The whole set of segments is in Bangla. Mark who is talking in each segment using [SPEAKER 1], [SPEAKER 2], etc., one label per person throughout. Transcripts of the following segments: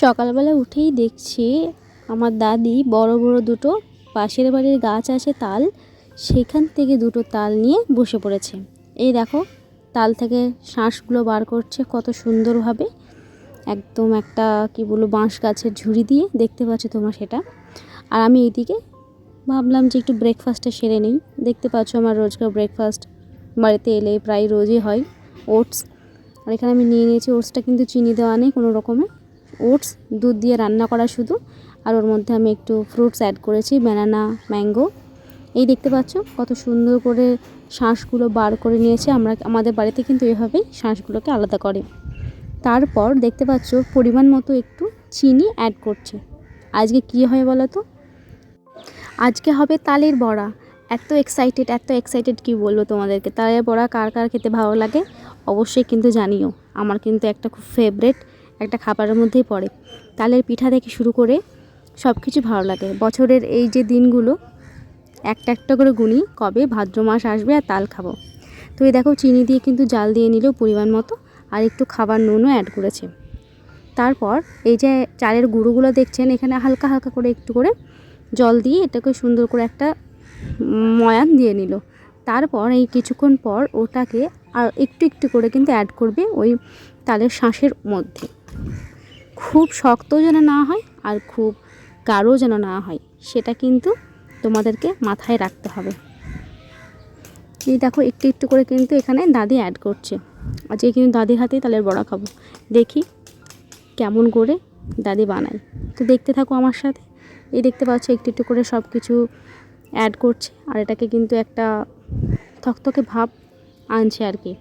[SPEAKER 1] সকালবেলা উঠেই দেখছি আমার দাদি বড় বড় দুটো পাশের বাড়ির গাছ আছে তাল, সেখান থেকে দুটো তাল নিয়ে বসে পড়েছে। এই দেখো, তাল থেকে শাঁসগুলো বার করছে কত সুন্দরভাবে। একদম একটা, কি বলব, বাঁশ গাছের ঝুড়ি দিয়ে দেখতে পাচ্ছ তোমার সেটা। আর আমি এইদিকে ভাবলাম যে একটু ব্রেকফাস্টটা সেরে নিই। দেখতে পাচ্ছ আমার রোজকার ব্রেকফাস্ট বাড়িতে এলে প্রায় রোজই হয় ওটস আর এখানে আমি নিয়ে নিয়েছি ওটসটা কিন্তু চিনি দেওয়া নেই কোনো রকমে। ওটস, দুধ দিয়ে রান্না করা শুধু। আর ওর মধ্যে আমি একটু ফ্রুটস অ্যাড করেছি ব্যানানা ম্যাঙ্গো এই দেখতে পাচ্ছ কত সুন্দর করে শাঁসগুলো বার করে নিয়েছে। আমরা, আমাদের বাড়িতে কিন্তু এভাবেই শাঁসগুলোকে আলাদা করে। তারপর দেখতে পাচ্ছ পরিমাণ মতো একটু চিনি অ্যাড করছে। আজকে কি হয় বলো তো? আজকে হবে তালের বড়া। এত এক্সাইটেড এত এক্সাইটেড কি বলব তোমাদেরকে? তালের বড়া কার কার খেতে ভালো লাগে? অবশ্যই কিন্তু জানিও। আমার কিন্তু একটা খুব ফেভারেট একটা খাবারের মধ্যেই পড়ে। তালের পিঠা থেকে শুরু করে সব কিছু ভালো লাগে। বছরের এই যে দিনগুলো, একটা একটা করে গুনি কবে ভাদ্র মাস আসবে আর তাল খাব। তো এই দেখো চিনি দিয়ে কিন্তু জাল দিয়ে নিলেও পরিমাণ মতো, আর একটু খাবার নুনও অ্যাড করেছে। তারপর এই যে চালের গুঁড়োগুলো দেখছেন, এখানে হালকা হালকা করে একটু করে জল দিয়ে এটাকে সুন্দর করে একটা ময়ান দিয়ে নিল। তারপর এই কিছুক্ষণ পর ওটাকে আর একটু একটু করে কিন্তু অ্যাড করবে ওই তালের শাঁসের মধ্যে। খুব শক্ত যেন না হয় আর খুব গাঢ় যেন না হয়, সেটা কিন্তু তোমাদেরকে মাথায় রাখতে হবে। এই দেখো, একটু একটু করে কিন্তু এখানে দাদি অ্যাড করছে। আজকে কিন্তু দাদির হাতেই তালের বড়া খাব। দেখি কেমন করে দাদি বানায় তো দেখতে থাকো আমার সাথে। এই দেখতে পাচ্ছ, একটু একটু করে সব কিছু অ্যাড করছে। আর এটাকে কিন্তু একটা থকথকে ভাব আনছে আর কি।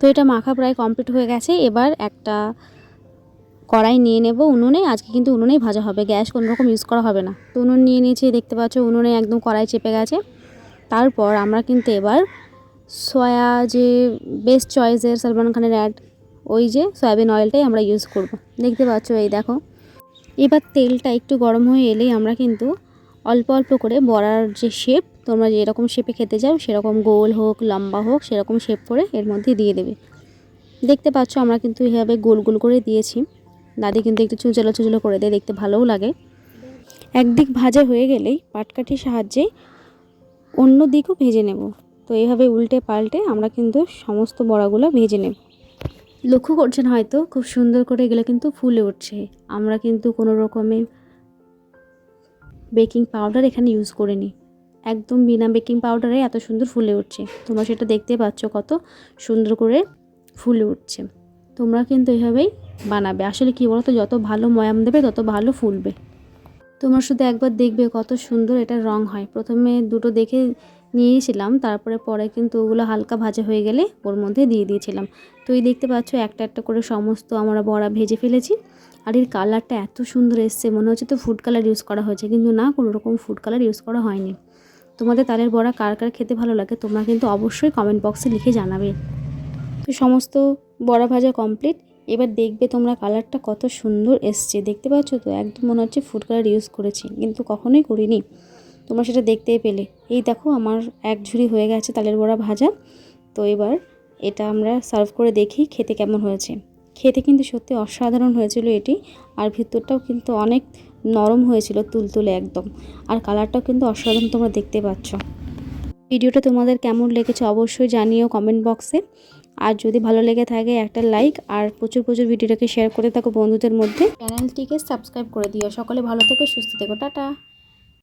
[SPEAKER 1] তো এটা মাখা প্রায় কমপ্লিট হয়ে গেছে। এবার একটা কড়াই নিয়ে নেব উনুনে। আজকে কিন্তু উনুনেই ভাজা হবে। গ্যাস কোনো রকম ইউজ করা হবে না। তো উনুন নিয়ে নিয়েছি, দেখতে পাচ্ছ উনুনে একদম কড়াই চেপে গেছে। তারপর আমরা কিন্তু এবার সয়া যে বেস্ট চয়েসের সলমান খানের অ্যাড ওই যে সয়াবিন অয়েলটাই আমরা ইউজ করব। দেখতে পাচ্ছ এই দেখো। এবার তেলটা একটু গরম হয়ে এলেই আমরা কিন্তু অল্প অল্প করে বড়ার যে শেপ তোমরা যেরকম শেপে খেতে চাও, সেরকম গোল হোক, লম্বা হোক, সেরকম শেপ করে এর মধ্যে দিয়ে দেবে। দেখতে পাচ্ছ আমরা কিন্তু এভাবে গোল গোল করে দিয়েছি। দাদি কিন্তু একটু চুচলো চুচলো করে দেয়, দেখতে ভালোও লাগে। একদিক ভাজা হয়ে গেলেই পাটকাঠির সাহায্যে অন্য দিকও ভেজে নেব। তো এইভাবে উল্টে পাল্টে আমরা কিন্তু সমস্ত বড়াগুলো ভেজে নেব। লক্ষ্য করছেন হয়তো, খুব সুন্দর করে এগুলো কিন্তু ফুলে উঠছে। আমরা কিন্তু কোনো রকমের বেকিং পাউডার এখানে ইউজ করিনি একদম বিনা বেকিং পাউডারে এত সুন্দর ফুলে উঠছে। তোমরা সেটা দেখতে পাচ্ছ কত সুন্দর করে ফুলে উঠছে। তোমরা কিন্তু এইভাবেই বানাবে। আসলে কী বলো তো যত ভালো ময়াম দেবে, তত ভালো ফুলবে। তোমরা শুধু একবার দেখবে কত সুন্দর এটা রং হয়। প্রথমে দুটো দেখে নিয়েছিলাম। তারপরে পরে কিন্তু ওগুলো হালকা ভাজা হয়ে গেলে ওর মধ্যে দিয়ে দিয়েছিলাম। তো এই দেখতে পাচ্ছ একটা একটা করে সমস্ত আমরা বড়া ভেজে ফেলেছি। আর এর কালারটা এত সুন্দর এসছে, মনে হচ্ছে তো ফুড কালার ইউজ করা হয়েছে, কিন্তু না, কোনো রকম ফুড কালার ইউজ করা হয়নি। তোমাদের তালের বড়া কার কার খেতে ভালো লাগে তোমরা কিন্তু অবশ্যই কমেন্ট বক্সে লিখে জানাবে। তো সমস্ত বড়া ভাজা কমপ্লিট এবার দেখবে তোমরা কালারটা কত সুন্দর এসছে। দেখতে পাচ্ছ তো, একদম মনে হচ্ছে ফুড কালার ইউজ করেছি, কিন্তু কখনোই করিনি। তোমরা সেটা দেখতেই পেলে। এই দেখো আমার এক ঝুড়ি হয়ে গেছে তালের বড়া ভাজা। তো এবার এটা আমরা সার্ভ করে দেখি খেতে কেমন হয়েছে। খেতে কিন্তু সত্যি অসাধারণ হয়েছিল এটি। আর ভিতরটাও কিন্তু অনেক নরম হয়েছিল, তুলতুলে একদম। আর কালারটাও কিন্তু অসাধারণ তোমরা দেখতে পাচ্ছ। ভিডিওটা তোমাদের কেমন লেগেছে অবশ্যই জানিও কমেন্ট বক্সে আর যদি ভালো লেগে থাকে একটা লাইক আর প্রচুর প্রচুর ভিডিওটাকে শেয়ার করে থাকো বন্ধুদের মধ্যে। চ্যানেলটিকে সাবস্ক্রাইব করে দিও। সকলে ভালো থেকো, সুস্থ থেকো। টাটা।